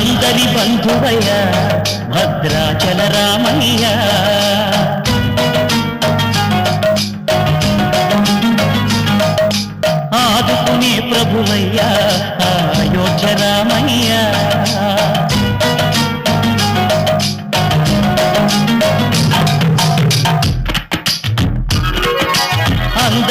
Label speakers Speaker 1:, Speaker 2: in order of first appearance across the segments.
Speaker 1: అందరి బంధువయ భద్రాచల రామయ్య. ఆదుకునే ప్రభువయ్యా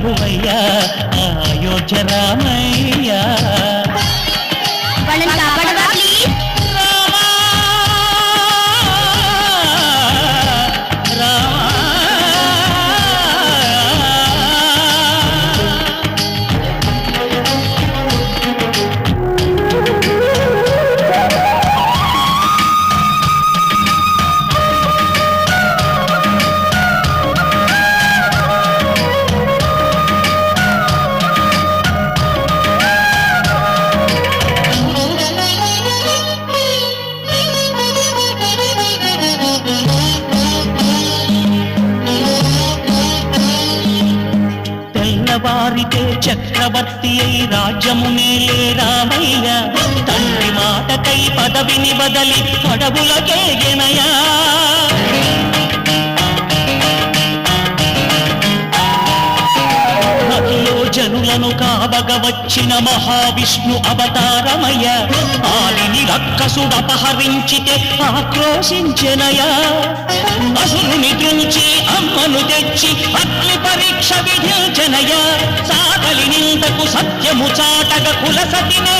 Speaker 1: ప్రభువయ్యా అయోధ్య రామయ్య. చక్రవర్తి అయి రాజ్యము రాజ్యమునేలే రామయ్య. తండ్రి మాటకై పదవిని బదలి పడవులకేగెనయా నదిలో జనులను కావగ వచ్చిన మహావిష్ణు అవతారమయ్య. ఆలిని రక్కసుడపహరించితే ఆక్రోశించెనయా అసురుని దృంచి అమ్మను తెచ్చి అగ్ని పరీక్ష విధించనయా సాగలి నిందకు సత్యము చాటగ కుల సతినే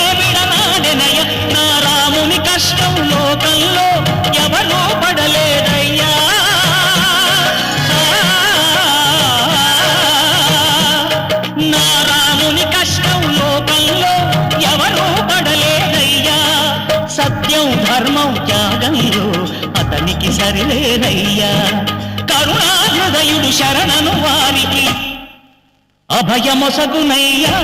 Speaker 1: త్యాగంలో అతనికి సరిలేదయ్యా కరుణాహృదయుడు శరణను వారికి అభయమొసగునయ్యా.